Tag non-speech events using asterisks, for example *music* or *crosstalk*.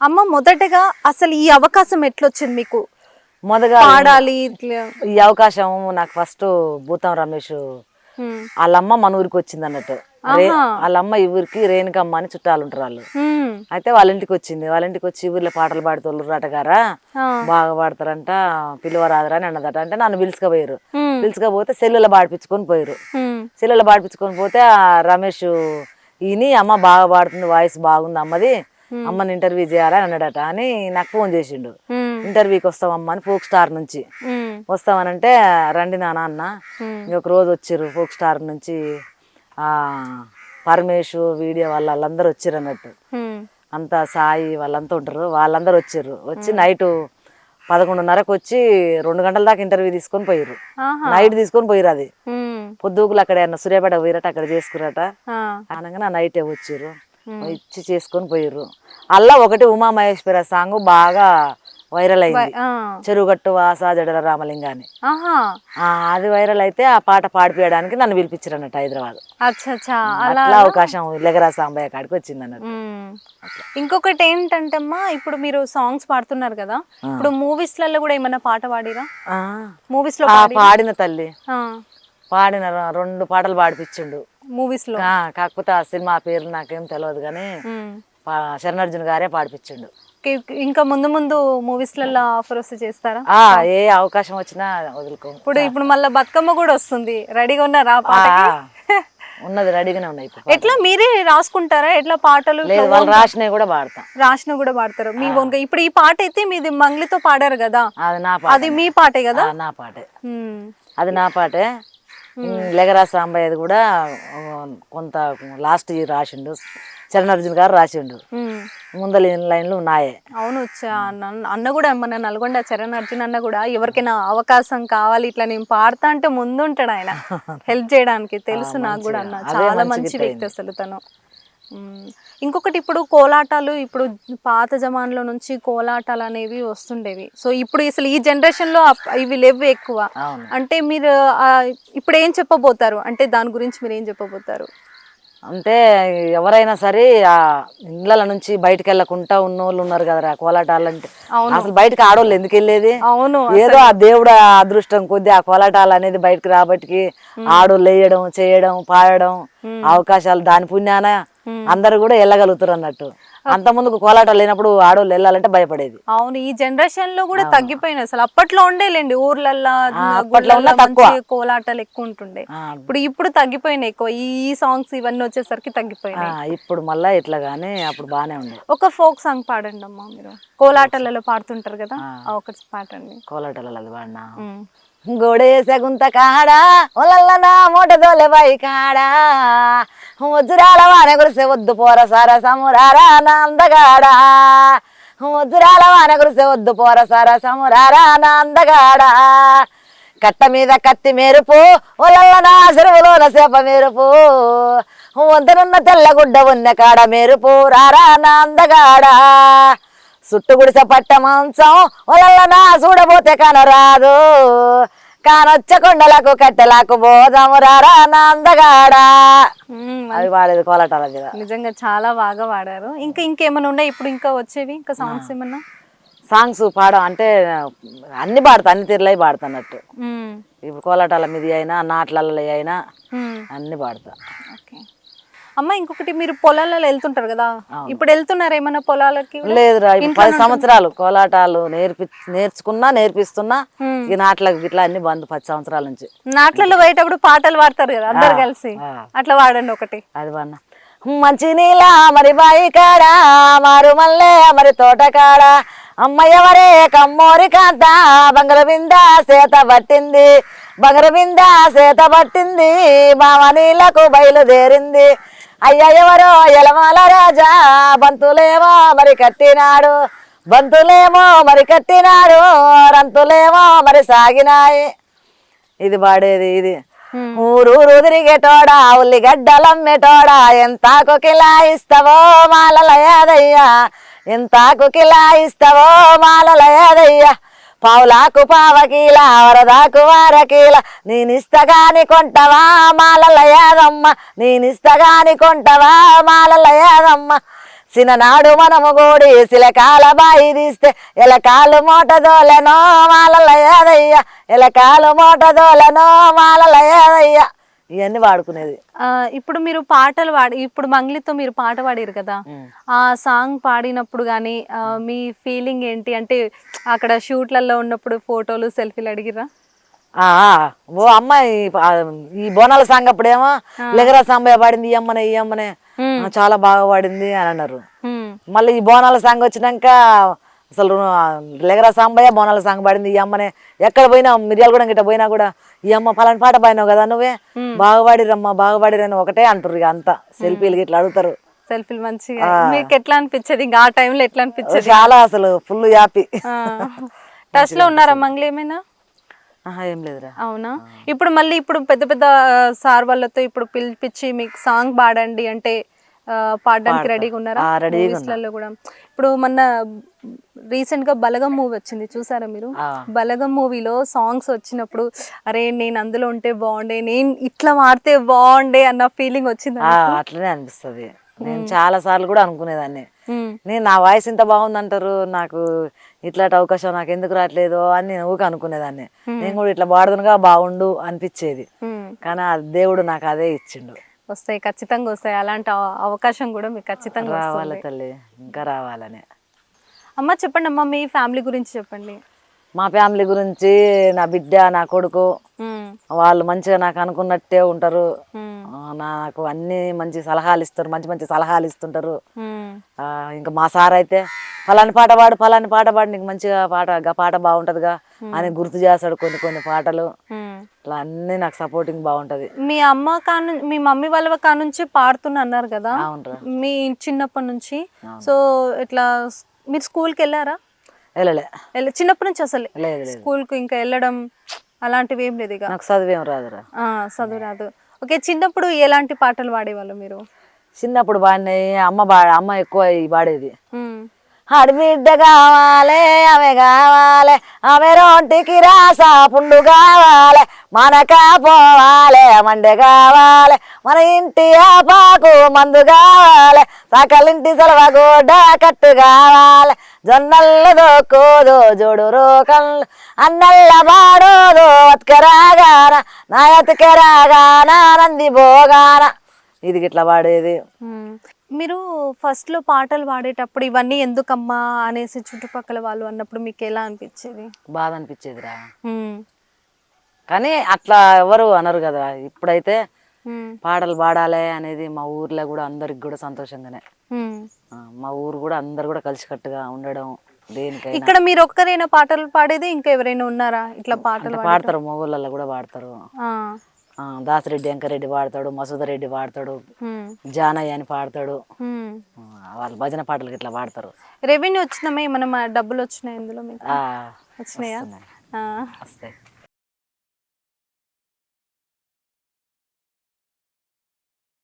అమ్మ మొదటగా అసలు ఈ అవకాశం ఎట్లొచ్చింది మీకు మొదగా పాడాలి ఇట్లా ఈ అవకాశం నాకు ఫస్ట్ భూతం రమేష్. వాళ్ళమ్మ మన ఊరికి వచ్చింది అన్నట్టు. వాళ్ళమ్మ ఈ ఊరికి రేణుకమ్మ అని చుట్టాలు ఉంటారు వాళ్ళు. అయితే వాళ్ళ ఇంటికి వచ్చింది వాళ్ళ ఇంటికి వచ్చి ఊర్లో పాటలు పాడుతోళ్ళు అటగారా ఆ. బాగా పాడతారంట పిలువరాదురా అని అన్నదట అంటే నన్ను పిలుచుకపోయారు. పిలుచుకపోతే సెల్లులో పాడిపించుకొని పోయారు. సెల్లులో పాడిపించుకొని పోతే ఆ రమేష్ ఈయన అమ్మ బాగా పాడుతుంది వాయిస్ బాగుంది అమ్మది. అమ్మని ఇంటర్వ్యూ చేయాలని అన్నాడట. అని నాకు ఫోన్ చేసిండు. ఇంటర్వ్యూకి వస్తామమ్మా అని ఫోక్ స్టార్ నుంచి. వస్తామనంటే రండి నాన్న అన్న. ఇంకొక రోజు వచ్చిర్రు ఫోక్ స్టార్ నుంచి. ఆ పరమేశ్ వీడియో వాళ్ళ వాళ్ళందరూ వచ్చిర్రు అన్నట్టు. అంతా సాయి వాళ్ళంతా ఉంటారు. వాళ్ళందరూ వచ్చిర్రు. వచ్చి నైట్ పదకొండున్నరకు వచ్చి రెండు గంటల దాకా ఇంటర్వ్యూ తీసుకొని పోయిర్రు ఆహా. నైట్ తీసుకొని పోయిర్రు అది హ్మ్. పొద్దుగులు అక్కడ సూర్యాపేట పోయిరట అక్కడ చేసుకురట ఆ. అనగా నైటే వచ్చిర్రు ఇచ్చి చేసుకొని పోయిర్రు అల్లా ఒకటి ఉమా మహేశ్వర సాంగ్ బాగా వైరల్ అయింది. ఆ. చెరుగట్టు వాస జడల రామలింగాని ఆహా. ఆ, అది వైరల్ అయితే ఆ పాట పాడిపోయడానికి నన్ను పిలిపించారు అన్నట్టు హైదరాబాద్ అట్లా అవకాశం లెగరా సాంబయ్య కాడికి వచ్చింది అన్నట్టు. ఇంకొకటి ఏంటంటే అమ్మా ఇప్పుడు మీరు సాంగ్స్ పాడుతున్నారు కదా ఇప్పుడు మూవీస్లలో కూడా ఏమైనా పాట పాడిరా? మూవీస్లో పాడిన తల్లి. పాడిన రెండు పాటలు పాడిపించిండు మూవీస్లో కాకపోతే ఆ సినిమా పేరు నాకేం తెలియదు కానీ శరణార్జున్ గారే పాడిపించిండు ఇంకా ముందు ముందు మూవీస్ ఆఫర్ వస్తే చేస్తారా? ఏ అవకాశం వచ్చినా వదులుకో. ఇప్పుడు ఇప్పుడు మళ్ళీ బతుకమ్మ కూడా వస్తుంది. రెడీగా ఉన్నారా ఉన్నది రెడీగానే ఉన్నాయి. ఎట్లా? మీరే రాసుకుంటారా? ఎట్లా పాటలు? వాళ్ళు రాసినవి కూడా పాడతాం. రాసిన కూడా పాడతారు. మీ ఓన్గా ఇప్పుడు ఈ పాట అయితే మీది మంగ్లీతో పాడారు కదా? అది నా అది మీ పాటే కదా? నా పాటే. అది నా పాటే. లెగరా సాంబయ్యది కూడా ఆ, కొంత లాస్ట్ ఇయర్ రాసిండు. చరణార్జున్ గారు రాసిండు. ముందల లైన్లు నాయే. అవును అన్న- కూడా మన నల్గొండ చరణ్ అర్జున్ అన్న కూడా ఎవరికైనా అవకాశం కావాలి ఇట్లా నేను పాడతా అంటే ముందుంటాడు ఆయన. *laughs* హెల్ప్ చేయడానికి తెలుసు నాకు కూడా అన్న. చాలా మంచి వ్యక్తి అసలు తను. ఇంకొకటి ఇప్పుడు కోలాటాలు ఇప్పుడు పాత జమాన్లో నుంచి కోలాటాలు అనేవి వస్తుండేవి. సో ఇప్పుడు అసలు ఈ జనరేషన్లో ఇవి లేవు ఎక్కువ. అంటే మీరు ఇప్పుడు ఏం చెప్పబోతారు? అంటే దాని గురించి మీరు ఏం చెప్పబోతారు? అంటే ఎవరైనా సరే ఆ ఇళ్ళ నుంచి బయటకు వెళ్ళకుండా ఉన్న వాళ్ళు ఉన్నారు కదరా కోలాటాలంటే. అసలు బయటకు ఆడవాళ్ళు ఎందుకు వెళ్ళేది? అవును ఏదో ఆ దేవుడు అదృష్టం కొద్ది ఆ కోలాటాలు అనేది బయటకు రాబట్టికి ఆడోళ్ళు వేయడం చేయడం పాడడం అవకాశాలు దాని పుణ్యాన అందరు కూడా వెళ్ళగలుగుతారు అన్నట్టు. అంత ముందుకు కోలాటాలు లేనప్పుడు ఆడోళ్ళు వెళ్ళాలంటే భయపడేది. అవును ఈ జనరేషన్లో కూడా తగ్గిపోయినాయి అసలు. అప్పట్లో ఉండేలేండి ఊర్లల్లో అప్పట్లో తక్కువ. కోలాటాలు ఎక్కువ ఉంటుండే. ఇప్పుడు ఇప్పుడు తగ్గిపోయినాయి ఎక్కువ. ఈ సాంగ్స్ ఇవన్నీ వచ్చేసరికి తగ్గిపోయినాయి. ఇప్పుడు మళ్ళా ఇట్లా గానీ అప్పుడు బాగానే ఉండే. ఒక ఫోక్ సాంగ్ పాడండి అమ్మా మీరు. కోలాటాలలో పాడుతుంటారు కదా ఒకటి పాడండి. కోలాటాలు అది వాడినా ఉమ్. గోడేసే గుంత కాడా? ఒలల్లనా మోట దోలే బాయి కాడా? వజ్రాల వాన కురిసే వద్దు పోర సార సమురారా నందగాడా. వజ్రాల వాన కురిసే వద్దు పోర సార సమురారా నందగాడా. కట్ట మీద కత్తి మెరుపు ఒలల్లనా చెరువులోన సేప మెరుపు. వంతనున్న తెల్లగుడ్డ ఉన్న కాడ మెరుపు రారా నందగాడా. సుట్టు గుడిసె పట్ట మాంసం ఒలల్లనా చూడబోతే కనరాదు. కానొచ్చ కొండలకు కట్టెలకు బోధము రారా నందగాడా? ఉమ్, అవి వాడేది కోలాటాల మీద. నిజంగా చాలా బాగా పాడారు ఇంకా ఇంకేమైనా ఉన్నాయి? ఇప్పుడు ఇంకా వచ్చేవి? ఇంకా సాంగ్స్ ఏమన్నా? సాంగ్స్ పాడ. అంటే అన్ని పాడతా అన్ని తీరులై పాడతా అన్నట్టు ఉమ్, ఇప్పుడు కోలాటాల మీద అయినా నాట్లలో అయినా. అన్ని పాడతా. ఓకే. అమ్మ ఇంకొకటి మీరు పొలాలలో వెళ్తుంటారు కదా. ఇప్పుడు వెళ్తున్నారు ఏమైనా పొలాలకి? లేదురా పది సంవత్సరాలు కోలాటాలు నేర్పి నేర్చుకున్నా నేర్పిస్తున్నా. ఈ నాట్లకు ఇట్లా అన్ని బంద్ పది సంవత్సరాల నుంచి. నాట్లలో పోయేటప్పుడు పాటలు పాడతారు కదా అందరు కలిసి. అట్లా పాడండి ఒకటి. అది వన్న మంచి నీళ్ళ మరి బాయి కాడ మారు మల్లె మరి తోట కాడ. అమ్మయ్యవరే కమ్మోరి కాంత బంగారు బింద సేత పట్టింది. బంగారు బింద సేత పట్టింది మామ నీళ్ళకు బయలుదేరింది. అయ్య ఎవరో ఎలమాల రాజా బంతులేమో మరి కట్టినాడు. బంతులేమో మరి కట్టినాడు రంతులేమో మరి సాగినాయి. ఇది పాడేది ఇది. ఊరూరు తిరిగేటోడా ఉల్లిగడ్డలమ్మేటోడా ఎంత కొకిలా ఇస్తావో మాలల యాదయ్యా ఎంత కొకిలా ఇస్తావో మాలల యాదయ్యా పావులాకు పావకీల వరదాకు వారకీల. నేనిస్తగాని కొంటవా మాలలయాదమ్మ నేనిస్తగాని కొంటవా మాలల యాదమ్మ. మనము గోడి శిలకాల బాయి తీస్తే ఎలకాలు మూట మాలలయాదయ్య ఎలకాలు మూట దోలెనో మాలల ఇవన్నీ వాడుకునేది. ఆ, ఇప్పుడు మీరు పాటలు పాడి ఇప్పుడు మంగ్లీతో మీరు పాట పాడారు కదా ఆ సాంగ్ పాడినప్పుడు కానీ మీ ఫీలింగ్ ఏంటి? అంటే అక్కడ షూట్లలో ఉన్నప్పుడు ఫోటోలు సెల్ఫీలు అడిగిరా ఓ అమ్మాయి ఈ బోనాల సాంగ్ అప్పుడేమో లెగరా సాంబయ్య పాడింది ఈ అమ్మనే ఈ అమ్మనే చాలా బాగా పాడింది అని అన్నారు. మళ్ళీ ఈ బోనాల సాంగ్ వచ్చినాక అసలు లెగరా సాంబయ్య బోనాల సాంగ్ పాడింది. ఈ అమ్మనే ఎక్కడ పోయినా మిర్యాల కూడా గిట్ట పోయినా కూడా ఈ అమ్మ పలాని పాట పాడినావు కదా నువ్వే? బాగా పాడిరమ్మా బాగా పాడిరని ఒకటే అంటారు ఇక అంతా. సెల్ఫీలు గిట్లా అడుగుతారు. సెల్ఫీలు మంచిగా. మీకు ఎట్లా అనిపించేది? ఇంకా ఆ టైంలో ఎట్లా అనిపించేది? చాలా అసలు ఫుల్ హ్యాపీ టచ్లో ఉన్నారా మంగ్లీ ఏమైనా? ఏం లేదురా. అవునా? ఇప్పుడు మళ్ళీ ఇప్పుడు పెద్ద పెద్ద సార్ వాళ్ళతో ఇప్పుడు పిలిపించి మీకు సాంగ్ పాడండి అంటే పాడడానికి రెడీగా ఉన్నారా? రెడీగా కూడా. ఇప్పుడు మొన్న రీసెంట్గా బలగం మూవీ వచ్చింది. చూసారా మీరు. బలగం మూవీలో సాంగ్స్ వచ్చినప్పుడు అరే నేను అందులో ఉంటే బాగుండే నేను ఇట్లా మారితే బాగుండే అన్న ఫీలింగ్ వచ్చింది అట్లనే అనిపిస్తుంది. నేను చాలా సార్లు కూడా అనుకునేదాన్ని. నేను నా వాయిస్ ఇంత బాగుంది అంటారు నాకు ఇట్లాంటి అవకాశం నాకు ఎందుకు రావట్లేదు అని నేను ఊక అనుకునేదాన్ని. నేను కూడా ఇట్లా పాడుదునుగా బాగుండు అనిపించేది. కానీ దేవుడు నాకు అదే ఇచ్చిండు. వస్తాయి ఖచ్చితంగా వస్తాయి. అలాంటి అవ- అవకాశం కూడా మీకు ఖచ్చితంగా రావాలి తల్లి? ఇంకా రావాలని. అమ్మ చెప్పండి అమ్మ మీ ఫ్యామిలీ గురించి చెప్పండి. మా ఫ్యామిలీ గురించి నా బిడ్డ నా కొడుకు వాళ్ళు మంచిగా నాకు అనుకున్నట్టే ఉంటారు. నాకు అన్ని మంచి సలహాలు ఇస్తారు మంచి మంచి సలహాలు ఇస్తుంటారు. ఇంకా మా సార్ అయితే ఫలాని పాట పాడు ఫలాని పాట పాడు నీకు మంచిగా పాట గా పాట బాగుంటదిగా అని గుర్తు చేస్తాడు కొన్ని కొన్ని పాటలు. ఇట్లా అన్ని నాకు సపోర్టింగ్ బాగుంటది. మీ అమ్మ కాను మీ మమ్మీ వాళ్ళ కా నుంచి పాడుతున్నా అన్నారు కదా? మీ చిన్నప్పటి నుంచి? సో ఇట్లా మీరు స్కూల్కి వెళ్ళారా? వెళ్ళలే. వెళ్ళ- చిన్నప్పటి నుంచి అసలు? స్కూల్కి ఇంకా వెళ్ళడం అలాంటివి ఏం లేదు ఇక నాకు చదివేం రాదురా ఆ, చదువు రాదు. ఓకే చిన్నప్పుడు ఎలాంటి పాటలు పాడేవాళ్ళు మీరు? చిన్నప్పుడు బాడినాయి అమ్మ బా అమ్మ ఎక్కువ పాడేది. ఆడబిడ్డ కావాలే ఆమె కావాలే ఆమె రోంటికి రాసా పుండు కావాలి మనక పోవాలే మండే కావాలి మన ఇంటి ఆపాకు మందు కావాలి సకలింటి సెలవగూడ కట్టు కావాలి జొన్నల్ల దోకోదు జోడు రోకళ్ళు అన్నల్ల బాడోదు బతుకరాగాన నా ఎతకరాగాన నంది పోగాన ఇది గిట్లా పాడేది. మీరు ఫస్ట్లో పాటలు పాడేటప్పుడు ఇవన్నీ ఎందుకమ్మా అనేసి చుట్టుపక్కల వాళ్ళు అన్నప్పుడు మీకు ఎలా అనిపించేది? బాధ అనిపించేదిరా. కానీ అట్లా ఎవరు అనరు కదా. ఇప్పుడైతే పాటలు పాడాలి అనేది మా ఊర్లో కూడా అందరికి కూడా సంతోషంగానే. మా ఊరు కూడా అందరు కూడా కలిసికట్టుగా ఉండడం దేనికైనా. ఇక్కడ మీరు ఒక్కరైనా పాటలు పాడేది ఇంకా ఎవరైనా ఉన్నారా? ఇట్లా పాటలు పాడతారు మొగోళ్ళల్లో కూడా పాడతారు. దాసిరెడ్డి వెంకరెడ్డి పాడతాడు మసూదరెడ్డి పాడతాడు జానయ్య అని పాడతాడు. వాళ్ళు భజన పాటలు ఇట్లా పాడతారు. రెవెన్యూ వచ్చినామా? ఏమన్నా మా డబ్బులు వచ్చినాయి ఇందులో వచ్చినాయా. వస్తాయి.